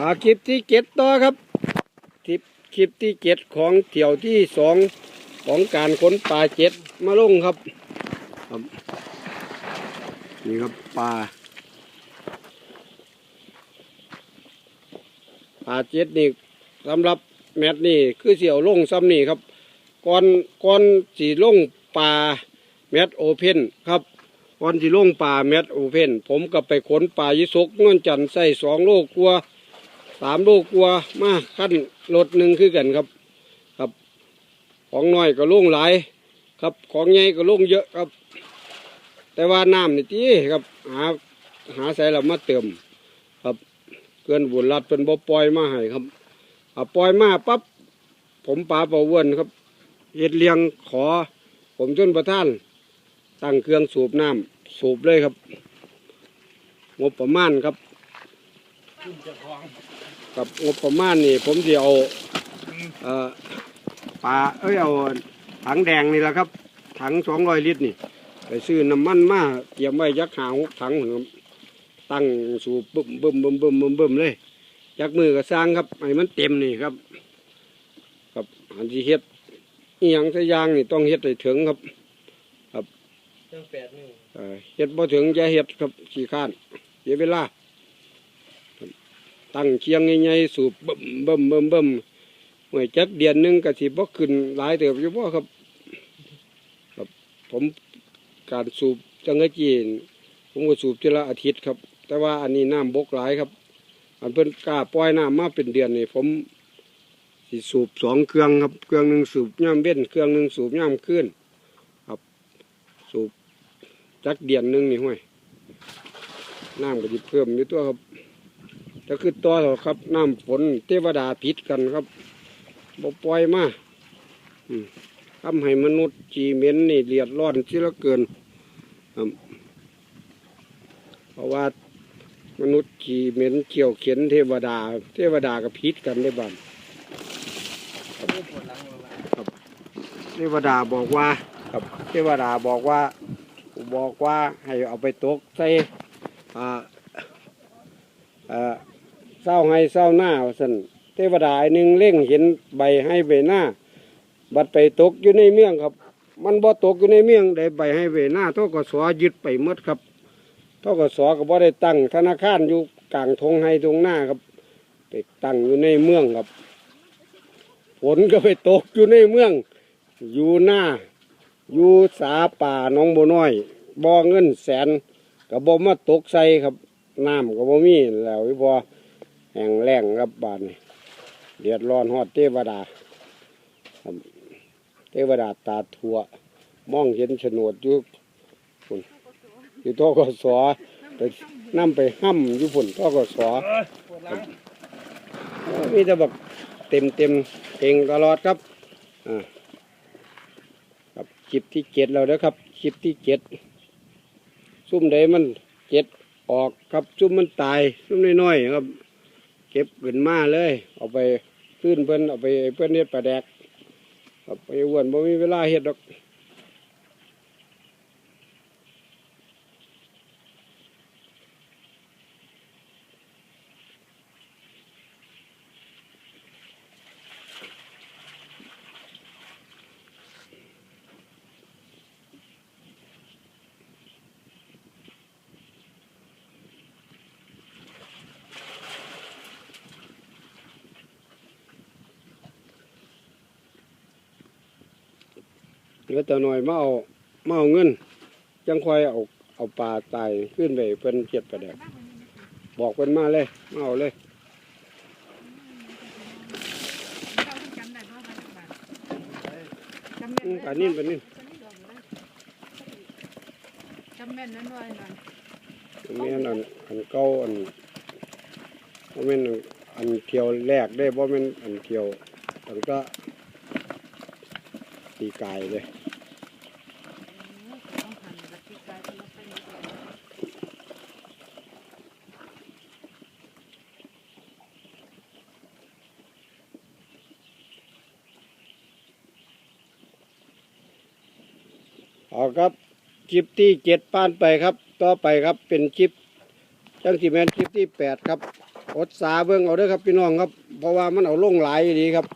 อ่าคลิปที่เจ็ดต่อครับคลิปคลิปที่เจ็ดของเที่ยวที่สองของการค้นป่าเจ็ดมาลงครับครับนี่ครับป่าป่าเจ็ดนี่สำหรับแมตนี่คือเสี่ยวลงซ้ำนี่ครับก่อนก่อนสีลงป่าแมตโอเพนครับก่อนสีลงป่าแมตโอเพนผมก็ไปขนป่ายิสกนวลจันทร์ใส่สองโลกลัวา สามลูกกลัวมาขั้นรถหนึ่งคือกันครับ ครับ ของน้อยก็ลุ่งหลาย ครับ ของใหญ่ก็ลุ่งเยอะครับ แต่ว่าน้ำนี่ที่ครับ หาหาใส่เรามาเติม ครับ เกินบุญรัดเป็นบ่ปล่อยมาให้ครับอปล่อยมาปั๊บผมปลาป่าเวนครับเฮ็ดเลี้ยงขอ ผมจนประท่าน ตั้งเครื่องสูบน้ำสูบเลยครับงบประมาณครับ กับงบประมาณนี่ผมจะเอาเอ่อปลาเอ้ยเอาถังแดงนี่แหละครับ ถังสองร้อยลิตรนี่ไปซื้อน้ำมันมาเตรียมไว้ยักหาหกถังหนึ่งครับตั้งสูบบึ้มบึ้มบึ้มบึ้มบึ้มบึ้มเลยยักมือก็สร้างครับให้มันเต็มนี่ครับ ครับอันที่เฮ็ดอีหยังสักอย่างนี่ต้องเฮ็ดให้ถึงครับเครื่องแปดนิ้วเอ่อเฮ็ดบ่ถึงจะเฮ็ดครับขี้ข้านเสียเวลาครับ ตั้งเชียงใหญ่ๆสูบบึ้มบึ้มบึ้มบึ้มเมื่อจักเดือนหนึงก็สิบ่ขึ้นหลายเติบอยู่บ่ครับ ครับผมการสูบจังกะจีนผมก็สูบทีละอาทิตย์ครับ แต่ว่าอันนี้น้ำบกหลายครับ อันเพิ่นกล้าปล่อยน้ำมาเป็นเดือนนี่ผมสิสูบสองเครื่องครับ เครื่องหนึ่งสูบย่ำเว้นเครื่องหนึ่งสูบย่ำขึ้นครับสูบจักเดือนหนึ่งนี่ห้วยน้ำก็จะเพิ่มอยู่ตัวครับ แต่คือตัวเราครับน้ำฝนเทวดาผิดกันครับบ่ปล่อยมาอืมทำให้มนุษย์จีเหม็นนี่เลียดร้อนที่ละเกินครับเพราะว่ามนุษย์จีเหม็นเขี่ยวเข็นเทวดา เทวดากับพิษกันได้บ้างปวดหลังปวดหลังเทวดาบอกว่าครับเทวดาบอกว่าบอกว่าให้เอาไปตกใส่อ่าเอ่อเศร้าให้เศร้าหน้าสันเทวดาอันหนึ่งเล่งเห็นใบให้ใบหน้า บัดไปตกอยู่ในเมืองครับ มันบ่ตกอยู่ในเมืองได้ใบให้ใบหน้าทกสยึดไปหมดครับทกสก็บ่ได้ตั้งธนาคารอยู่กลางทงให้ทงหน้าครับไปตั้งอยู่ในเมืองครับฝนก็ไปตกอยู่ในเมือง อยู่หน้า อยู่สาป่าน้องบัวน้อยบ่อเงินแสนก็บ่มาตกใส่ครับน้ำก็บ่มีแล้วอีบ่ แห้งแล้งรับบานเดือดร้อนฮอดเทวดาเทวดาตาทั่วมองเห็นโฉนดอยู่พุ่นอยู่ทกสไปนำไปห้ำอยู่พุ่นทกสปวดหลังมีแต่แบบเต็มเต็มเองตลอดครับอ่าครับคลิปที่เจ็ดแล้วนะครับคลิปที่เจ็ดซุ่มใดมันเจ็ดออกครับซุ่มมันตายซุ่มน้อยๆครับ เก็บเป็นมาเลย เอาไปขึ้นเพิ่นเอาไปเพิ่นเน็ดปลาแดกเอาไปอ้วนบ่มีเวลาเฮ็ดดอก เหลือแต่หน่อยมาเอามาเอาเงิน จังค่อยเอาเอาปลาตายขึ้นไปเพิ่นเก็บปลาแดกบอกเพิ่นมาเลยมาเอาเลยจำได้บ่ว่าบาทจำอืแม่มนปลานิ่นปลานิ่นจำแม่นนั้นว่านั่นอันนี้อันอันเก่าอันบ่แม่นอันอันเที่ยวแรกได้บ่แม่นอันเที่ยวอันก็ตีกายเลย ต้องหันบัดที่กายเป็นลักษณะนี้ เอาครับคลิปที่เจ็ดป้านไปครับ ต่อไปครับเป็นคลิปจังสีแมนคลิปที่แปดครับอดสาเบื้องเอาเด้อครับพี่น้องครับ เพราะว่ามันเอาลงหลายดีครับ